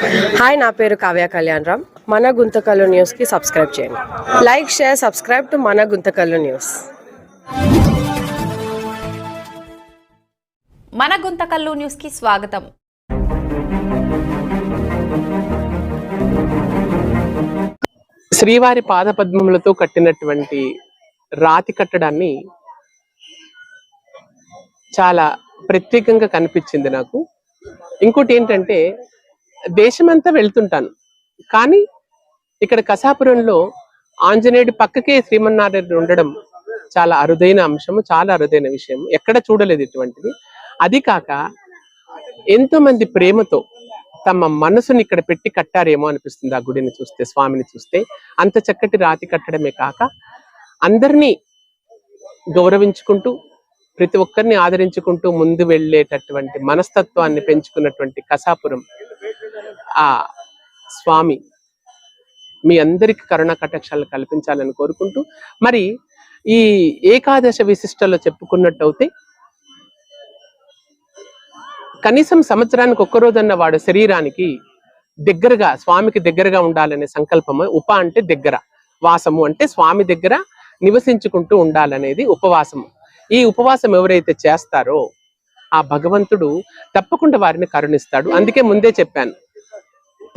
Hi నా పేరు కావ్య కళ్యాణ్ రామ్. మన గుంతకల్లు న్యూస్కి సబ్స్క్రైబ్ చేయండి. లైక్ షేర్ సబ్స్క్రైబ్ టు మన గుంతకల్లు న్యూస్ మన గుంతకల్లు న్యూస్కి స్వాగతం. శ్రీవారి పాదపద్మములతో కట్టినటువంటి రాతి కట్టడాన్ని చాలా ప్రత్యేకంగా కనిపించింది నాకు. ఇంకోటి ఏంటంటే దేశమంతా వెళ్తుంటాను. కానీ ఇక్కడ కసాపురంలో ఆంజనేయుడి పక్కకే శ్రీమన్నారాయణ ఉండడం చాలా అరుదైన అంశము చాలా అరుదైన విషయం ఎక్కడ చూడలేదు ఇటువంటిది. అది కాక ఎంతో మంది ప్రేమతో తమ మనసుని ఇక్కడ పెట్టి కట్టారేమో అనిపిస్తుంది ఆ గుడిని చూస్తే స్వామిని చూస్తే. అంత చక్కటి రాతి కట్టడమే కాక అందరినీ గౌరవించుకుంటూ ప్రతి ఒక్కరిని ఆదరించుకుంటూ ముందు వెళ్ళేటటువంటి మనస్తత్వాన్ని పెంచుకున్నటువంటి కసాపురం ఆ స్వామి మీ అందరికి కరుణ కటాక్షాలు కల్పించాలని కోరుకుంటూ మరి ఈ ఏకాదశ విశిష్టలో చెప్పుకున్నట్టు అయితే కనీసం సంవత్సరానికి ఒక్కరోజన్న వాడు శరీరానికి దగ్గరగా స్వామికి దగ్గరగా ఉండాలనే సంకల్పము ఉప అంటే దగ్గర వాసము అంటే స్వామి దగ్గర నివసించుకుంటూ ఉండాలనేది ఉపవాసము. ఈ ఉపవాసం ఎవరైతే చేస్తారో ఆ భగవంతుడు తప్పకుండా వారిని కరుణిస్తాడు. అందుకే ముందే చెప్పాను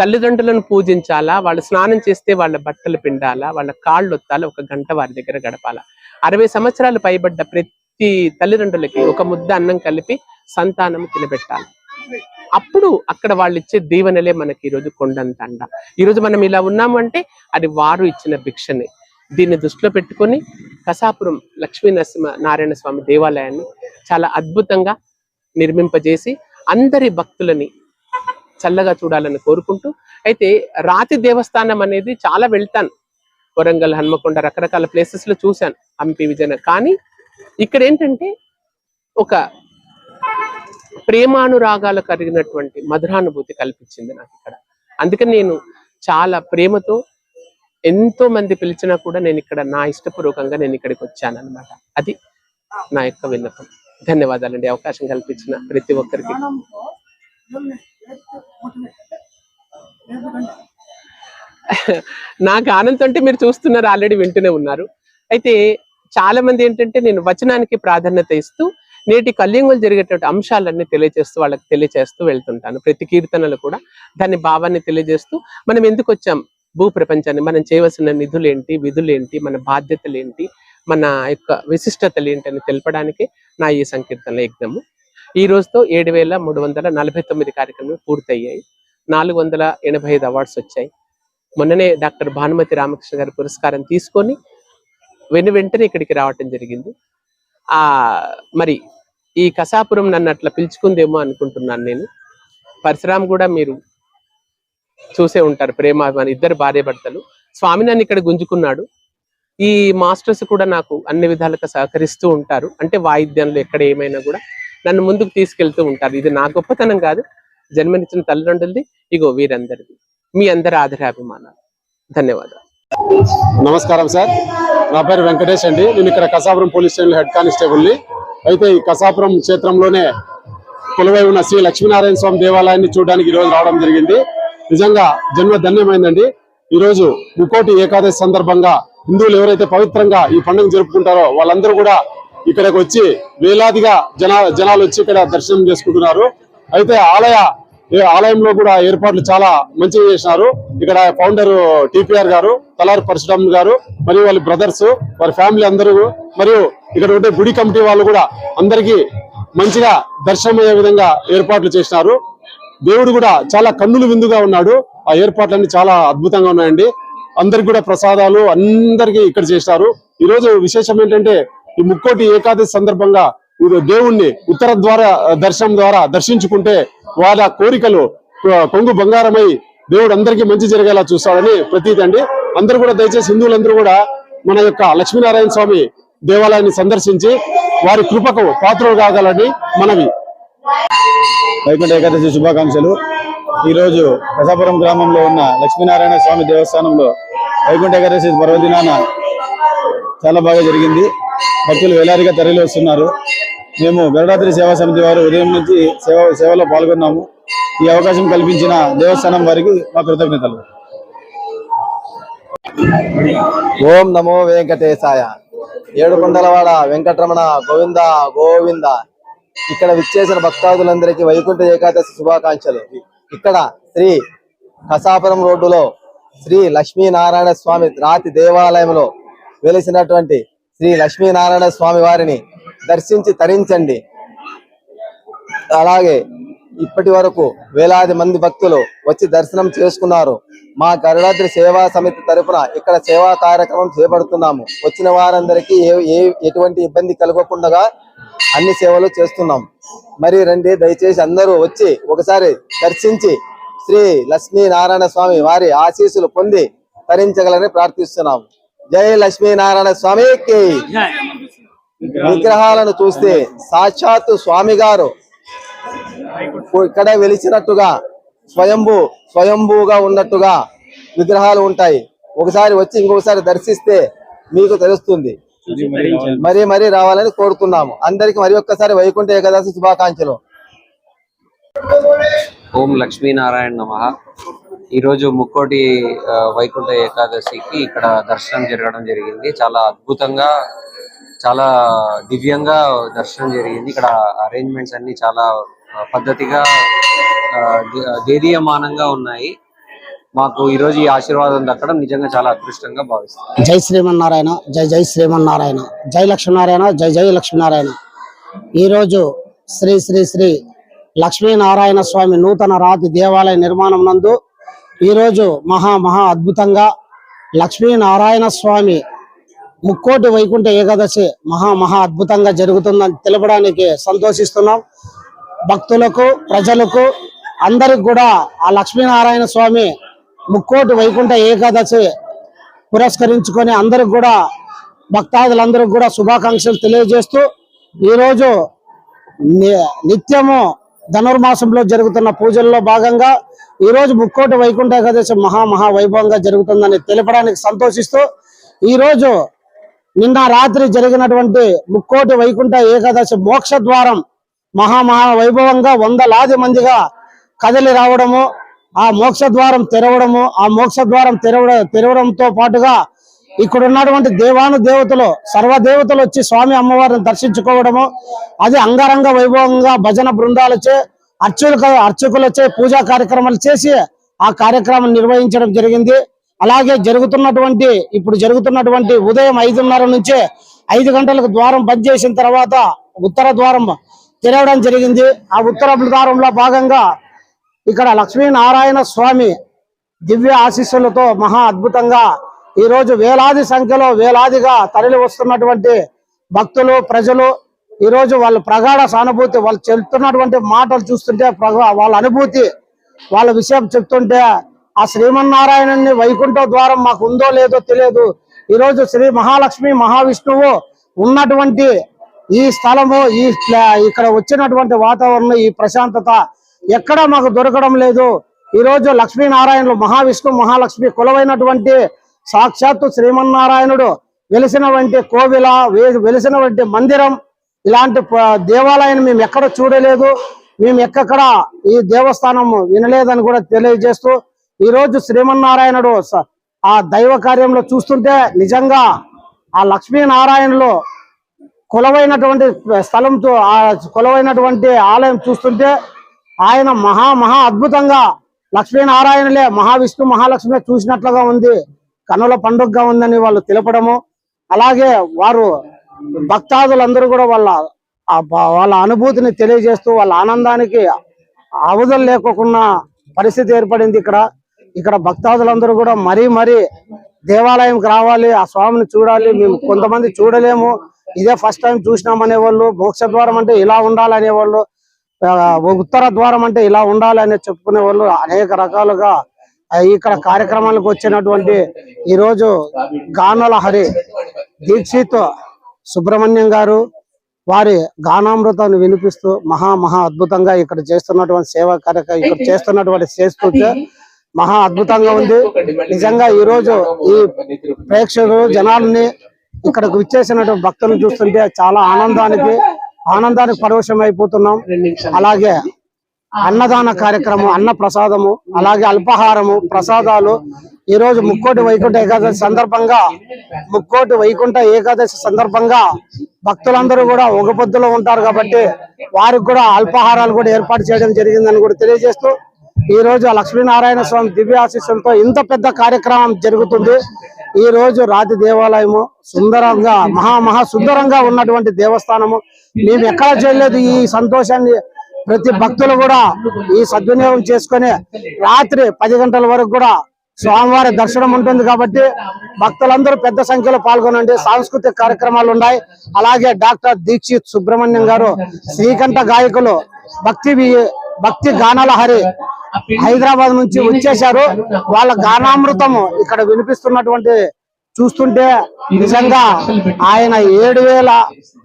తల్లిదండ్రులను పూజించాలా? వాళ్ళు స్నానం చేస్తే వాళ్ళ బట్టలు పిండాలా? వాళ్ళ కాళ్ళు ఒత్తాలా? ఒక గంట వారి దగ్గర గడపాలా? అరవై సంవత్సరాలు పైబడ్డ ప్రతి తల్లిదండ్రులకి ఒక ముద్ద అన్నం కలిపి సంతానం తినబెట్టాలి అప్పుడు అక్కడ వాళ్ళు ఇచ్చే దీవెనలే మనకి ఈరోజు కొండంత అండ ఈరోజు మనం ఇలా ఉన్నాము అంటే అది వారు ఇచ్చిన భిక్షనే. దీన్ని దృష్టిలో పెట్టుకొని కసాపురం లక్ష్మీ నరసింహ నారాయణ స్వామి దేవాలయాన్ని చాలా అద్భుతంగా నిర్మింపజేసి అందరి భక్తులని చల్లగా చూడాలని కోరుకుంటూ అయితే రాతి దేవస్థానం అనేది చాలా వెళ్తాను. వరంగల్ హన్మకొండ రకరకాల ప్లేసెస్లో చూశాను హంపి విజయనగరం. కానీ ఇక్కడ ఏంటంటే ఒక ప్రేమానురాగాలు కలిగినటువంటి మధురానుభూతి కల్పించింది నాకు ఇక్కడ. అందుకని నేను చాలా ప్రేమతో ఎంతో మంది పిలిచినా కూడా నేను ఇక్కడ నా ఇష్టపూర్వకంగా నేను ఇక్కడికి వచ్చాను అనమాట అది నా యొక్క విన్నపం. ధన్యవాదాలండి. అవకాశం కల్పించిన ప్రతి ఒక్కరికి. నాకు ఆనందం అంటే మీరు చూస్తున్నారు ఆల్రెడీ వింటూనే ఉన్నారు. అయితే చాలా మంది ఏంటంటే నేను వచనానికి ప్రాధాన్యత ఇస్తూ నేటి కళ్యంగులు జరిగేటువంటి అంశాలన్నీ తెలియజేస్తూ వాళ్ళకి తెలియజేస్తూ వెళ్తుంటాను. ప్రతి కీర్తనలు కూడా దాని భావాన్ని తెలియజేస్తూ మనం ఎందుకు వచ్చాం? భూ ప్రపంచాన్ని మనం చేయవలసిన నిధులేంటి? విధులేంటి? మన బాధ్యతలు ఏంటి మన యొక్క విశిష్టతలు ఏంటి అని తెలపడానికి నా ఈ సంకీర్తన యజ్ఞము. ఈ రోజుతో ఏడు వేల మూడు వందల నలభై తొమ్మిది కార్యక్రమాలు పూర్తయ్యాయి. నాలుగు వందల ఎనభై ఐదు అవార్డ్స్ వచ్చాయి. మొన్ననే డాక్టర్ భానుమతి రామకృష్ణ గారి పురస్కారం తీసుకొని వెను వెంటనే ఇక్కడికి రావటం జరిగింది. ఆ మరి ఈ కసాపురం నన్ను అట్లా పిలుచుకుందేమో అనుకుంటున్నాను నేను. పరశురామ్ కూడా మీరు చూసే ఉంటారు ప్రేమ మన ఇద్దరు భార్యభర్తలు స్వామి నన్ను ఇక్కడ గుంజుకున్నాడు. ఈ మాస్టర్స్ కూడా నాకు అన్ని విధాలుగా సహకరిస్తూ ఉంటారు. అంటే వాయిద్యంలో ఎక్కడ ఏమైనా కూడా నన్ను ముందుకు తీసుకెళ్తూ ఉంటారు. ఇది నా గొప్పతనం కాదు. జన్మనిచ్చిన తల్లిదండ్రులది ఇగో వీరందరిది. మీ అందరి ఆదరాభిమానాలు. ధన్యవాదాలు. నమస్కారం సార్. నా పేరు వెంకటేష్ అండి. నేను ఇక్కడ కసాపురం పోలీస్ స్టేషన్ హెడ్ కానిస్టేబుల్ని. అయితే ఈ కసాపురం క్షేత్రంలోనే కొలువై ఉన్న శ్రీ లక్ష్మీనారాయణ స్వామి దేవాలయాన్ని చూడడానికి ఈ రోజు రావడం జరిగింది. నిజంగా జన్మ ధన్యమైందండి. ఈ రోజు ముకోటి ఏకాదశి సందర్భంగా హిందువులు ఎవరైతే పవిత్రంగా ఈ పండుగ జరుపుకుంటారో వాళ్ళందరూ కూడా ఇక్కడికి వచ్చి వేలాదిగా జనా జనాలు వచ్చి ఇక్కడ దర్శనం చేసుకుంటున్నారు. అయితే ఆలయ ఆలయంలో కూడా ఏర్పాట్లు చాలా మంచిగా చేసినారు. ఇక్కడ ఫౌండర్ టిపిఆర్ గారు తలారి పరశురామ్ గారు మరియు వాళ్ళ బ్రదర్స్ వారి ఫ్యామిలీ అందరూ మరియు ఇక్కడ ఉండే గుడి కమిటీ వాళ్ళు కూడా అందరికీ మంచిగా దర్శనమయ్యే విధంగా ఏర్పాట్లు చేసినారు. దేవుడు కూడా చాలా కన్నులు విందుగా ఉన్నాడు. ఆ ఏర్పాట్లన్నీ చాలా అద్భుతంగా ఉన్నాయండి. అందరికి కూడా ప్రసాదాలు అందరికీ ఇక్కడ చేశారు ఈరోజు విశేషం ఏంటంటే ఈ ముక్కోటి ఏకాదశి సందర్భంగా ఇది దేవుణ్ణి ఉత్తర ద్వారా దర్శనం ద్వారా దర్శించుకుంటే వాళ్ళ కోరికలు కొంగు బంగారమై దేవుడు అందరికీ మంచి జరిగేలా చూస్తాడని ప్రతీతి అండి. అందరూ కూడా దయచేసి హిందువులందరూ కూడా మన యొక్క లక్ష్మీనారాయణ స్వామి దేవాలయాన్ని సందర్శించి వారి కృపకు పాత్రలు కాగలని మనవి. వైకుంఠ ఏకాదశి శుభాకాంక్షలు. ఈరోజు కసాపురం గ్రామంలో ఉన్న లక్ష్మీనారాయణ స్వామి దేవస్థానంలో వైకుంఠ ఏకాదశి పర్వదినాన చాలా బాగా జరిగింది. భక్తులు వేలాదిగా తరలి వస్తున్నారు మేము గరుడాద్రి సేవా సమితి వారు ఉదయం నుంచి సేవ సేవలో పాల్గొన్నాము. ఈ అవకాశం కల్పించిన దేవస్థానం వారికి మా కృతజ్ఞతలు. ఓం నమో వెంకటేశాయ. ఏడుకొండలవాడ వెంకటరమణ గోవింద గోవింద. ఇక్కడ విచ్చేసిన భక్తాదులందరికీ వైకుంఠ ఏకాదశి శుభాకాంక్షలు. ఇక్కడ శ్రీ కసాపురం రోడ్డులో శ్రీ లక్ష్మీనారాయణ స్వామి రాతి దేవాలయంలో వెలిసినటువంటి శ్రీ లక్ష్మీనారాయణ స్వామి వారిని దర్శించి తరించండి. అలాగే ఇప్పటి వరకు వేలాది మంది భక్తులు వచ్చి దర్శనం చేసుకున్నారు. మా గరుడాద్రి సేవా సమితి తరఫున ఇక్కడ సేవా కార్యక్రమం చేపడుతున్నాము. వచ్చిన వారందరికీ ఏ ఏ ఎటువంటి ఇబ్బంది కలగకుండా అన్ని సేవలు చేస్తున్నాం. మరి రండి దయచేసి అందరూ వచ్చి ఒకసారి దర్శించి శ్రీ లక్ష్మీ నారాయణ స్వామి వారి ఆశీస్సులు పొంది తరించగలని ప్రార్థిస్తున్నాం జై లక్ష్మీ నారాయణ స్వామికి విగ్రహాలను చూస్తే సాక్షాత్తు స్వామి గారు ఇక్కడ వెలిచినట్టుగా స్వయంభూ స్వయంభూగా ఉన్నట్టుగా విగ్రహాలు ఉంటాయి. ఒకసారి వచ్చి ఇంకొకసారి దర్శిస్తే మీకు తెలుస్తుంది. మరీ మరీ రావాలని కోరుతున్నాము అందరికి మరి ఒక్కసారి వైకుంఠ ఏకాదశి శుభాకాంక్షలు. ఓం లక్ష్మీనారాయణ నమ. ఈరోజు ముక్కోటి వైకుంఠ ఏకాదశికి ఇక్కడ దర్శనం జరగడం జరిగింది. చాలా అద్భుతంగా చాలా దివ్యంగా దర్శనం జరిగింది. ఇక్కడ అరేంజ్మెంట్స్ అన్ని చాలా పద్ధతిగా దేదీయమానంగా ఉన్నాయి. మాకు ఈ రోజు ఈ ఆశీర్వాదం దక్కడం నిజంగా చాలా అదృష్టంగా భావిస్తాం జై శ్రీమన్నారాయణ జై జై శ్రీమన్నారాయణ జై లక్ష్మీనారాయణ జై జై లక్ష్మీనారాయణ. ఈరోజు శ్రీ శ్రీ శ్రీ లక్ష్మీనారాయణ స్వామి నూతన రాతి దేవాలయ నిర్మాణం నందు ఈరోజు మహా మహా అద్భుతంగా లక్ష్మీనారాయణ స్వామి ముక్కోటి వైకుంఠ ఏకాదశి మహా మహా అద్భుతంగా జరుగుతుందని తెలపడానికి సంతోషిస్తున్నాం. భక్తులకు ప్రజలకు అందరికి కూడా ఆ లక్ష్మీనారాయణ స్వామి ముక్కోటి వైకుంఠ ఏకాదశి పురస్కరించుకొని అందరికి కూడా భక్తాదులందరికి కూడా శుభాకాంక్షలు తెలియజేస్తూ ఈరోజు ని- నిత్యము ధనుర్మాసంలో జరుగుతున్న పూజల్లో భాగంగా ఈ రోజు ముక్కోటి వైకుంఠ ఏకాదశి మహా వైభవంగా జరుగుతుందని తెలపడానికి సంతోషిస్తూ ఈ రోజు నిన్న రాత్రి జరిగినటువంటి ముక్కోటి వైకుంఠ ఏకాదశి మోక్షద్వారం మహా మహా వైభవంగా వందలాది మందిగా కదిలి రావడము ఆ మోక్షద్వారం తెరవడము ఆ మోక్షద్వారం తెరవడ తెరవడంతో పాటుగా ఇక్కడ ఉన్నటువంటి దేవాను దేవతలు సర్వ దేవతలు వచ్చి స్వామి అమ్మవారిని దర్శించుకోవడము అది అంగరంగ వైభవంగా భజన బృందాలచే అర్చకులు అర్చకులచే పూజా కార్యక్రమాలు చేసి ఆ కార్యక్రమం నిర్వహించడం జరిగింది. అలాగే జరుగుతున్నటువంటి ఇప్పుడు జరుగుతున్నటువంటి ఉదయం ఐదున్నర నుంచే ఐదు గంటలకు ద్వారం బంద్ చేసిన తర్వాత ఉత్తర ద్వారం తెరవడం జరిగింది. ఆ ఉత్తర ద్వారంలో భాగంగా ఇక్కడ లక్ష్మీనారాయణ స్వామి దివ్య ఆశీస్సులతో మహా అద్భుతంగా ఈ రోజు వేలాది సంఖ్యలో వేలాదిగా తరలి వస్తున్నటువంటి భక్తులు ప్రజలు ఈ రోజు వాళ్ళ ప్రగాఢ సానుభూతి వాళ్ళు చెప్తున్నటువంటి మాటలు చూస్తుంటే వాళ్ళ అనుభూతి వాళ్ళ విషయం చెప్తుంటే ఆ శ్రీమన్నారాయణుని వైకుంఠ ద్వారం మాకు ఉందో లేదో తెలియదు. ఈ రోజు శ్రీ మహాలక్ష్మి మహావిష్ణువు ఉన్నటువంటి ఈ స్థలము ఈ ఇక్కడ వచ్చినటువంటి వాతావరణం ఈ ప్రశాంతత ఎక్కడ మాకు దొరకడం లేదు. ఈ రోజు లక్ష్మీనారాయణులు మహావిష్ణు మహాలక్ష్మి కులవైనటువంటి సాక్షాత్తు శ్రీమన్నారాయణుడు వెలిసినటువంటి కోవిల వే- వెలిసినటువంటి మందిరం ఇలాంటి దేవాలయాన్ని మేము ఎక్కడ చూడలేదు మేము ఎక్కడ ఈ దేవస్థానం వినలేదని కూడా తెలియజేస్తూ ఈ రోజు శ్రీమన్నారాయణుడు ఆ దైవ కార్యంలో చూస్తుంటే నిజంగా ఆ లక్ష్మీనారాయణలో కులవైనటువంటి స్థలంతో ఆ కులవైనటువంటి ఆలయం చూస్తుంటే ఆయన మహా మహా అద్భుతంగా లక్ష్మీనారాయణలే మహావిష్ణు మహాలక్ష్మి చూసినట్లుగా ఉంది. కనుల పండుగగా ఉందని వాళ్ళు తెలపడము. అలాగే వారు భక్తాదులందరూ కూడా వాళ్ళ వాళ్ళ అనుభూతిని తెలియజేస్తూ వాళ్ళ ఆనందానికి అవధులు లేకుండా పరిస్థితి ఏర్పడింది ఇక్కడ. ఇక్కడ భక్తాదులందరూ కూడా మరీ మరీ దేవాలయంకి రావాలి ఆ స్వామిని చూడాలి మేము కొంతమంది చూడలేము. ఇదే ఫస్ట్ టైం చూసినామనే వాళ్ళు మోక్ష ద్వారం అంటే ఇలా ఉండాలనే వాళ్ళు ఉత్తర ద్వారం అంటే ఇలా ఉండాలి అని చెప్పుకునే వాళ్ళు అనేక రకాలుగా ఇక్కడ కార్యక్రమాలకు వచ్చినటువంటి ఈ రోజు గానల హరి దీక్షిత్ సుబ్రహ్మణ్యం గారు వారి గానామృతాన్ని వినిపిస్తూ మహా మహా అద్భుతంగా ఇక్కడ చేస్తున్నటువంటి సేవా కార్యక్రమం ఇక్కడ చేస్తున్నటువంటి చేస్తుంటే మహా అద్భుతంగా ఉంది. నిజంగా ఈ రోజు ఈ ప్రేక్షకులు జనాలని ఇక్కడికి విచ్చేసినటువంటి భక్తులను చూస్తుంటే చాలా ఆనందానికి ఆనందానికి పరవశం అయిపోతున్నాం అలాగే అన్నదాన కార్యక్రమం అన్న ప్రసాదము అలాగే అల్పాహారము ప్రసాదాలు. ఈ రోజు ముక్కోటి వైకుంఠ ఏకాదశి సందర్భంగా ముక్కోటి వైకుంఠ ఏకాదశి సందర్భంగా భక్తులందరూ కూడా ఒక పొద్దులో ఉంటారు కాబట్టి వారికి కూడా అల్పాహారాలు కూడా ఏర్పాటు చేయడం జరిగిందని కూడా తెలియజేస్తూ ఈ రోజు లక్ష్మీనారాయణ స్వామి దివ్య ఆశీస్సులతో ఇంత పెద్ద కార్యక్రమం జరుగుతుంది. ఈ రోజు రాతి దేవాలయము సుందరంగా మహా మహా సుందరంగా ఉన్నటువంటి దేవస్థానము. మేము ఎక్కడ చేయలేదు ఈ సంతోషాన్ని ప్రతి భక్తులు కూడా ఈ సద్వినియోగం చేసుకొని రాత్రి పది గంటల వరకు కూడా స్వామివారి దర్శనం ఉంటుంది కాబట్టి భక్తులందరూ పెద్ద సంఖ్యలో పాల్గొనండి. సాంస్కృతిక కార్యక్రమాలు ఉన్నాయి. అలాగే డాక్టర్ దీక్షిత్ సుబ్రహ్మణ్యం గారు శ్రీకంఠ గాయకులు భక్తి భక్తి గానాల హరి హైదరాబాద్ నుంచి వచ్చేశారు. వాళ్ళ గానామృతము ఇక్కడ వినిపిస్తున్నటువంటి చూస్తుంటే నిజంగా ఆయన ఏడు వేల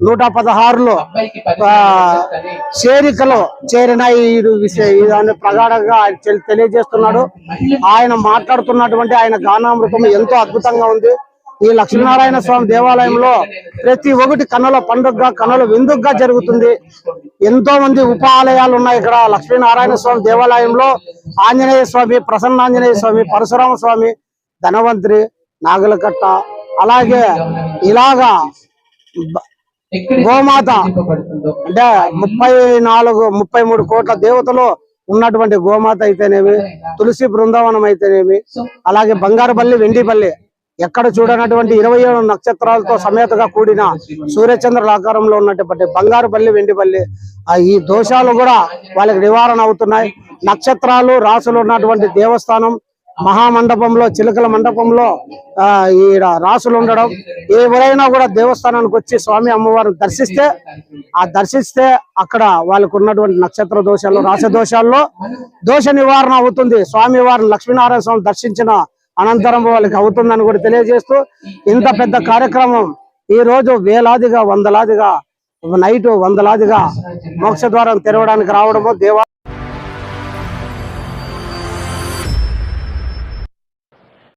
నూట పదహారులో చేరికలో చేరిన ఈ ప్రగాఢంగా ఆయన తెలియజేస్తున్నాడు. ఆయన మాట్లాడుతున్నటువంటి ఆయన గానామృతం ఎంతో అద్భుతంగా ఉంది. ఈ లక్ష్మీనారాయణ స్వామి దేవాలయంలో ప్రతి ఒక్కటి కన్నుల పండుగగా కన్నుల విందుగా జరుగుతుంది. ఎంతో మంది ఉప ఆలయాలు ఉన్నాయి ఇక్కడ. లక్ష్మీనారాయణ స్వామి దేవాలయంలో ఆంజనేయ స్వామి ప్రసన్నాంజనేయ స్వామి పరశురామ స్వామి ధనవంతరి నాగులకట్ట అలాగే ఇలాగా గోమాత అంటే ముప్పై నాలుగు ముప్పై మూడు కోట్ల దేవతలు ఉన్నటువంటి గోమాత అయితేనేమి తులసి బృందావనం అయితేనేమి అలాగే బంగారుపల్లి వెండిపల్లి ఎక్కడ చూడనటువంటి ఇరవై ఏడు నక్షత్రాలతో సమేతగా కూడిన సూర్యచంద్రుల ఆకారంలో ఉన్నటువంటి బంగారుపల్లి వెండిపల్లి ఆ ఈ దోషాలు కూడా వాళ్ళకి నివారణ అవుతున్నాయి. నక్షత్రాలు రాసులు ఉన్నటువంటి దేవస్థానం మహామండపంలో చిలకల మండపంలో ఆ ఈ రాసులు ఉండడం. ఎవరైనా కూడా దేవస్థానానికి వచ్చి స్వామి అమ్మవారిని దర్శిస్తే ఆ దర్శిస్తే అక్కడ వాళ్ళకు ఉన్నటువంటి నక్షత్ర దోషాలు రాస దోషాల్లో దోష నివారణ అవుతుంది. స్వామి వారిని లక్ష్మీనారాయణ స్వామి దర్శించిన అనంతరం వాళ్ళకి అవుతుందని కూడా తెలియజేస్తూ ఇంత పెద్ద కార్యక్రమం. ఈ రోజు వేలాదిగా వందలాదిగా నైట్ వందలాదిగా మోక్ష ద్వారం తెరవడానికి రావడము దేవా